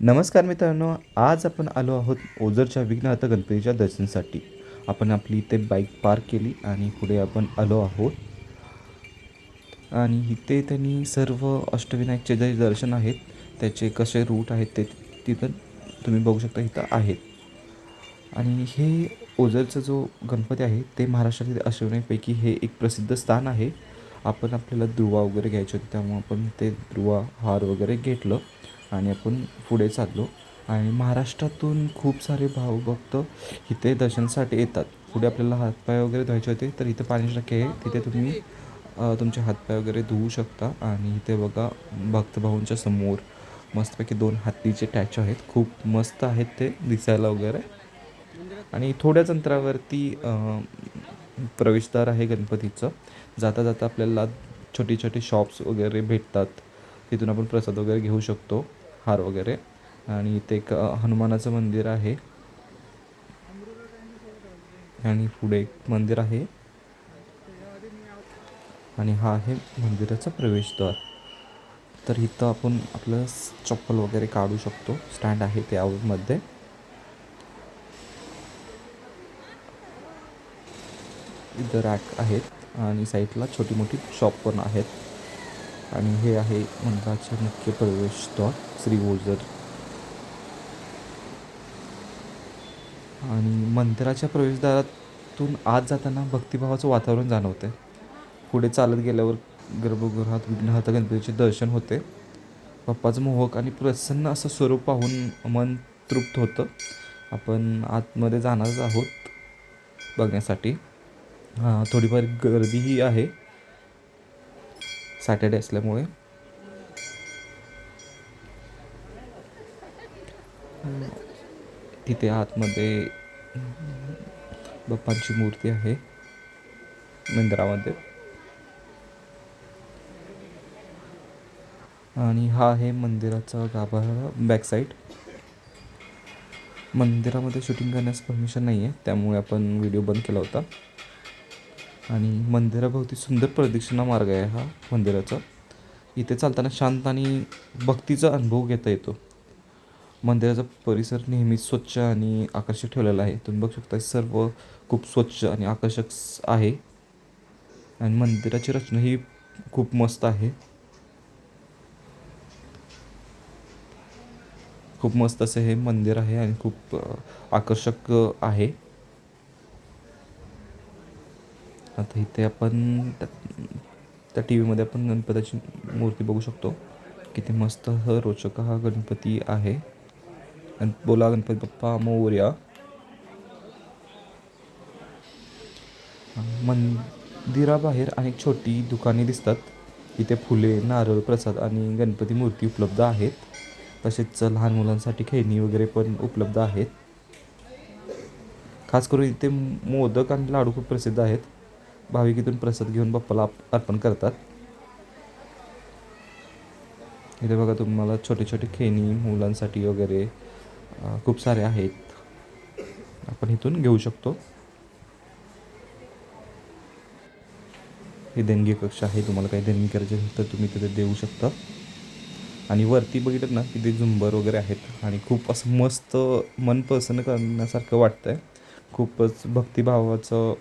नमस्कार मित्रांनो आज आपण आलो आहोत ओझरच्या विघ्नहर्ता गणपतीच्या दर्शनासाठी. आपण आपली इथे बाईक पार्क केली आणि पुढे आपण आलो आहोत. आणि इथे त्यांनी सर्व अष्टविनायकचे जे दर्शन आहेत त्याचे कसे रूट आहेत ते तिथं तुम्ही बघू शकता इथं आहेत. आणि हे ओझरचा जो गणपती आहे ते महाराष्ट्रातील अष्टविनायकपैकी हे एक प्रसिद्ध स्थान आहे. आपण आपल्याला ध्रुवा वगैरे घ्यायचे होते त्यामुळे आपण ते ध्रुवा हार वगैरे घेतलं. आणि आपण पुढे चाललो. आणि महाराष्ट्रातून खूप सारे भावभक्त इथे दर्शनासाठी येतात. पुढे आपल्याला हातपाय वगैरे धुवायचे होते तर इथे पाणी टाकी आहे. तिथे तुम्ही तुमचे हातपाय वगैरे धुवू शकता. आणि इथे बघा भक्तभाऊंच्या समोर मस्तपैकी दोन हत्तीचे टॅच आहेत. खूप मस्त आहेत ते दिसायला वगैरे. आणि थोड्याच अंतरावरती प्रवेशद्वार आहे गणपतीचं. जाता जाता आपल्याला छोटे छोटे शॉप्स वगैरे भेटतात. तिथून आपण प्रसाद वगैरे घेऊ शकतो. हार वगैरे. आणि इथे एक हनुमानाचं मंदिर आहे. आणि पुढे एक मंदिर आहे. आणि हा आहे मंदिराचा प्रवेशद्वार. तर इथं आपण आपलं चप्पल वगैरे काढू शकतो. स्टँड आहे त्यामध्ये इथं रॅक आहेत. आणि साईडला छोटी मोठी शॉप पण आहेत. आणि हे आहे मंदिराचे मुख्य प्रवेशद्वार श्री ओझर. आणि मंदिराच्या प्रवेशद्वारातून आत जाताना भक्तिभावाचं वातावरण जाणवते पुढे चालत गेल्यावर गर्भगृहात विघ्नहर्ता गणपतीचे दर्शन होते. बाप्पाचं मोहक आणि प्रसन्न असं स्वरूप पाहून मन तृप्त होतं. आपण आतमध्ये जाणारच आहोत बघण्यासाठी. हां थोडीफार गर्दीही आहे. सॅटर्डे असल्यामुळे. तिथे आतमध्ये बाप्पांची मूर्ती आहे. मंदिरामध्ये. आणि हा आहे मंदिराचा गाभारा बॅक साईड मंदिरामध्ये शूटिंग करण्यास परमिशन नाही आहे त्यामुळे आपण व्हिडिओ बंद केला होता. आणि मंदिराभोवती सुंदर प्रदक्षिणा मार्ग आहे हा मंदिराचा. इथे चालताना शांत आणि भक्तीचा अनुभव घेता येतो. मंदिराचा परिसर नेहमीच स्वच्छ आणि आकर्षक ठेवलेला आहे. तुम्ही बघू शकता सर्व खूप स्वच्छ आणि आकर्षक आहे. आणि मंदिराची रचना ही खूप मस्त आहे. खूप मस्त असं हे मंदिर आहे आणि खूप आकर्षक आहे. आता इथे आपण त्या त्या टी व्हीमध्ये आपण गणपतीची मूर्ती बघू शकतो. किती मस्त रोचक हा गणपती आहे. आणि बोला गणपती बाप्पा मोर्या मंदिराबाहेर अनेक छोटी दुकाने दिसतात. इथे फुले नारळ प्रसाद आणि गणपती मूर्ती उपलब्ध आहेत. तसेच लहान मुलांसाठी खेळणी वगैरे पण उपलब्ध आहेत. खास करून इथे मोदक आणि लाडू खूप प्रसिद्ध आहेत. भाविक इथून प्रसाद घेऊन बाप्पाला अर्पण करतात. इथे बघा तुम्हाला छोटे छोटे खेळणी मुलांसाठी वगैरे खूप सारे आहेत. आपण इथून घेऊ शकतो. हे देणगी कक्ष आहे. तुम्हाला काही देणगी करायची असेल तर तुम्ही तिथे देऊ शकता. आणि वरती बघितलं ना तिथे झुंबर वगैरे आहेत. आणि खूप असं मस्त मन प्रसन्न करण्यासारखं वाटतं आहे खूपच भक्तिभावाचं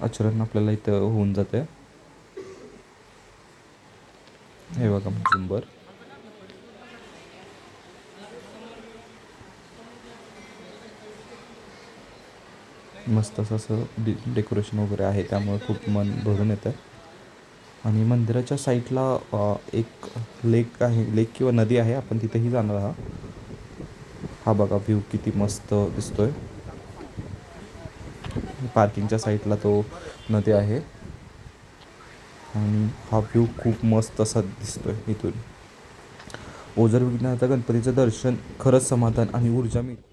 आचरण आपल्याला इथं होऊन जातं हे बघा झुंबर मस्त असं असं डे डेकोरेशन वगैरे आहे त्यामुळे खूप मन भरून येतं आणि मंदिराच्या साईडला एक लेक आहे लेक किंवा नदी आहे आपण तिथेही जाणार आहात. हा बघा व्ह्यू किती मस्त दिसतोय. पार्किंगच्या साईडला तो नदी आहे. आणि हा व्ह्यू खूप मस्त असा दिसतोय इथून. ओझर विघ्नहर्ता गणपतीचं दर्शन खरंच समाधान आणि ऊर्जा मिळते.